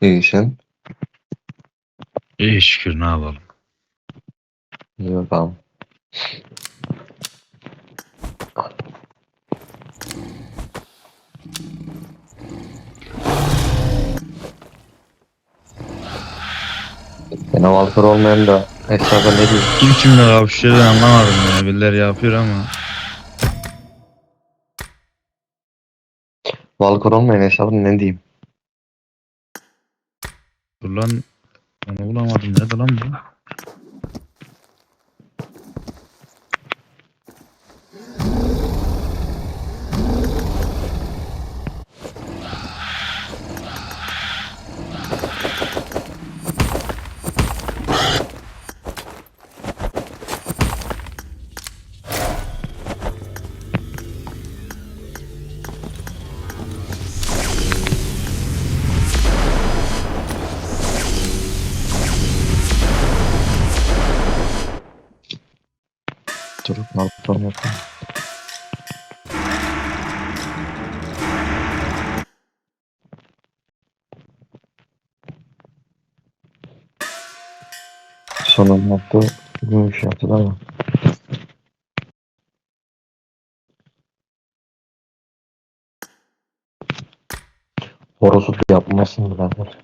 İyi sen. İyi şükür ne yapalım. İyi bakalım. Ben Valkır olmayan da hesaba ne diyeyim? Kim kimle kapışıyor ben anlamadım ya. Birileri yapıyor ama. Valkır olmayan hesaba ne diyeyim? Dur lan. Onu bulamadım. Nerede lan bu? Sonun yaptı. Bu iş yaptı da mı? Horosu yapmasın birader.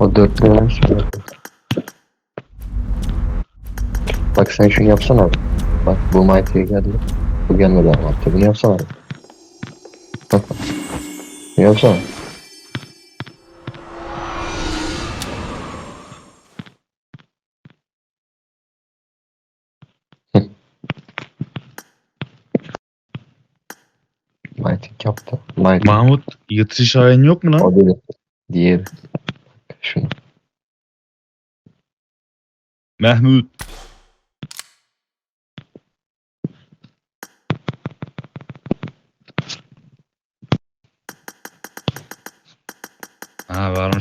O dörtlü olmuş. Bak sen şunu yapsana abi. Bak bu Mighty'ye geldi. Bu gelmedi ama artık. Bunu yapsana abi. Bunu yapsana. Mighty yaptı. Mighty. Mahmut yıtışı şahin yok mu lan? O değil. Diğeri. Şunu. Mahmut.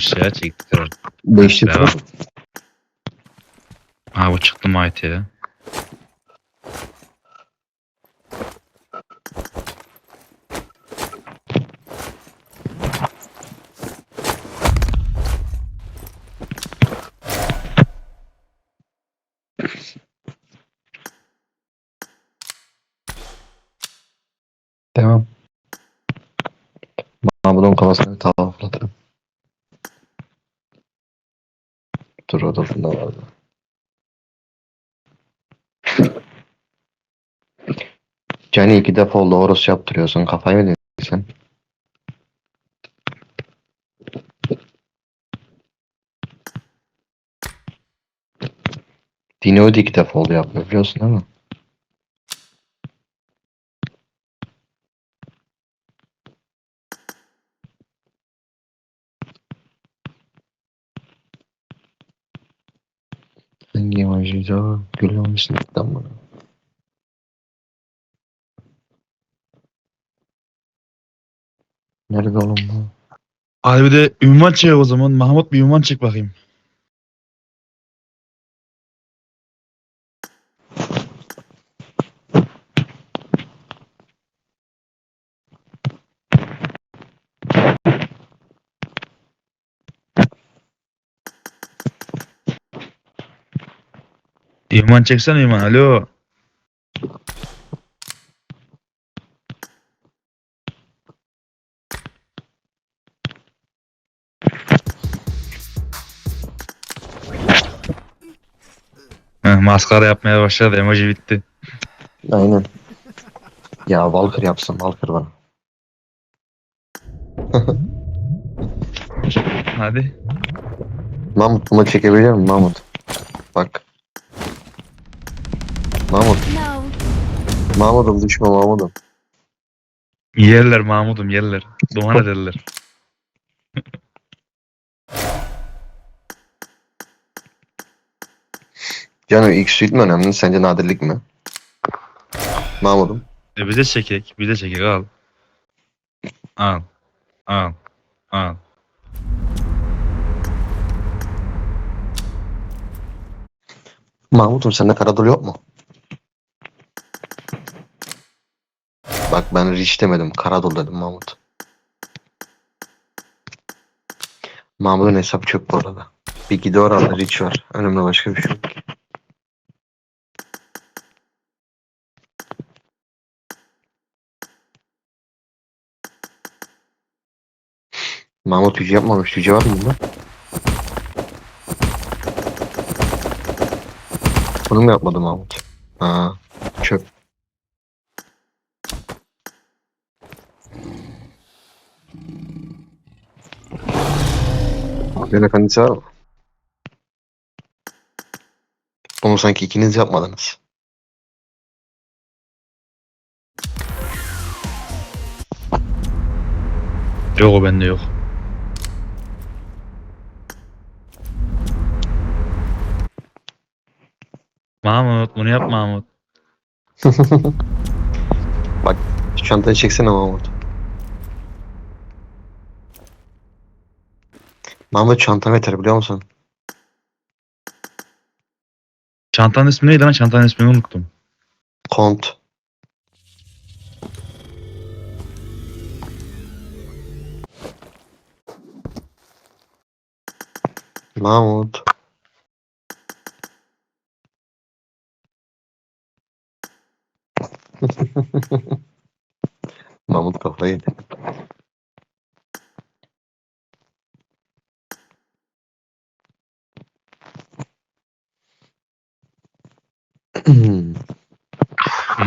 Ha varmış ya çektik herhalde. Beşli Devam. Ha bu çıktı Mighty'ye. Devam. Mahmut'un kafasını tava fırlatırım. Dur o da bunda vardı. Cani iki defa oldu Horus yaptırıyorsun. Kafayı mı yedin sen? İki defa oldu yapmıyor biliyorsun değil mi? Hangi imajıydı o? Gülüyormuş neden bana? Nerede oğlum bu? Hadi bir de ünvan çek o zaman. Mahmut bir ünvan çek bakayım. İman çeksene İman. Alo. Heh, maskara yapmaya başladı. Emoji bitti. Aynen. Ya Walker yapsın Walker bana. Hadi. Mahmut bunu çekebilir miyim Mahmut? Bak. Mahmut. Mahmut'um düşme Mahmut'um. Yerler Mahmud'um yerler. Duman ederler. Canım ilk suit mi önemli? Sence nadirlik mi? Mahmut'um. E bize çekek. Bize çekek al. Al. Al. Al. Mahmut'um sende Karadolu yok mu? Bak ben Rich demedim. Karadolu dedim Mahmut. Mahmut'un hesabı çöp bu arada. Bir Gidor aldı Rich var. Önümde başka bir şey yok. Mahmut yüce yapmamış. Yüce var mı bunda? Bunu mu yapmadı Mahmut? Ha, çöp. Ahmet Efendisi var mı? Onu sanki ikiniz yapmadınız. Yok o bende yok. Mahmut bunu yap Mahmut. Şu çantayı çeksene Mahmut. Mahmut çantam yeter biliyor musun? Çantanın ismi neydi lan? Çantanın ismini unuttum. Kont. Mahmut. Mahmut kafayı yedi.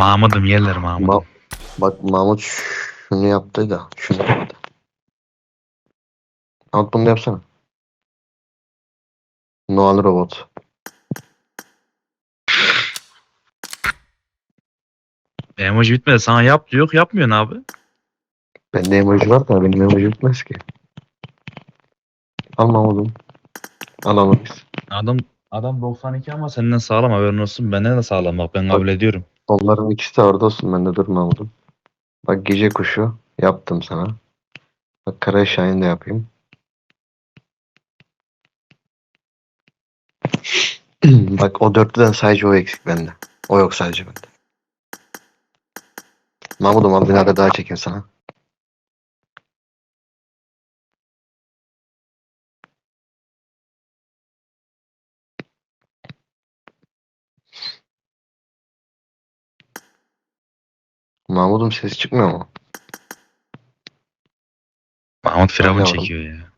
Mahmut'um yerler Mahmut. Ma- Bak Mahmut şunu yaptı da şunu yaptı. Mahmut bunu da yapsana. Noel robot. Emoji bitmedi. Sana yap diyor. Yapmıyorsun abi. Bende emoji var da benim emoji bitmez ki. Al Mahmut'um. Al Mahmut. Adam adam 92 ama senden sağlam haberin olsun. Benden de sağlam bak ben kabul ediyorum. Onların ikisi de orada olsun. Bende dur Mahmut'um. Bak gece kuşu yaptım sana. Bak kara şahin de yapayım. Bak o dörtlüden sadece o eksik bende. O yok sadece bende. Mahmut'um tane daha çekeyim sana. Mahmut'um ses çıkmıyor mu? Mahmut Firavun çekiyor ya.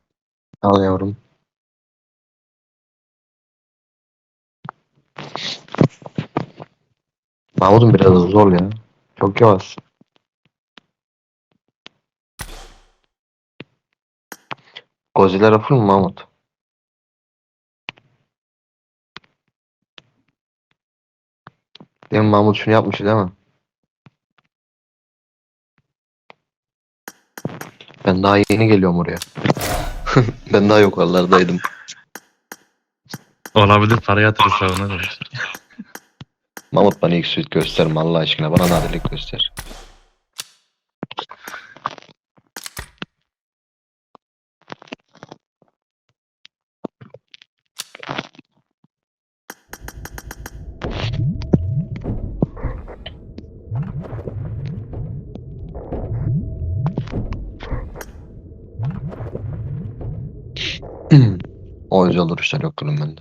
Al yavrum. Mahmut'um biraz hızlı ol ya. Çok yavaş. Godzilla full mu Mahmut? Değil mi Mahmut şunu yapmış değil mi? Ben daha yeni geliyorum oraya. ben daha yukarılardaydım. Olabilir para yatırırsa ona da. Mahmut bana ilk süt gösterme Allah aşkına. Bana nadirlik göster. O özel duruşlar yok bende.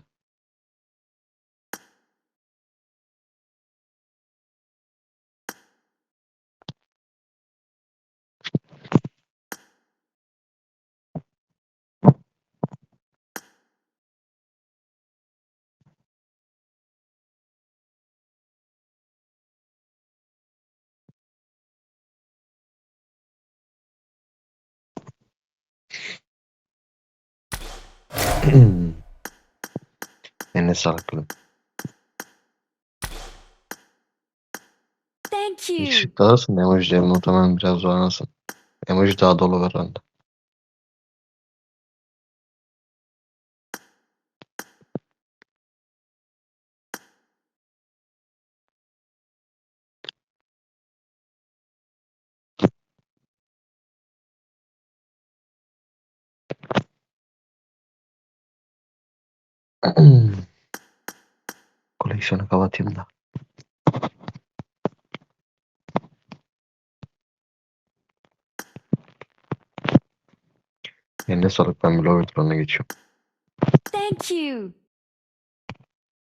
Eline sağlık gülüm. Thank you. Eksik dağılsın emojileri muhtemelen biraz zorlanırsın. Emoji daha dolu var bende. Koleksiyonu kapatayım da. Eline sağlık ben Blue geçiyorum. Thank you.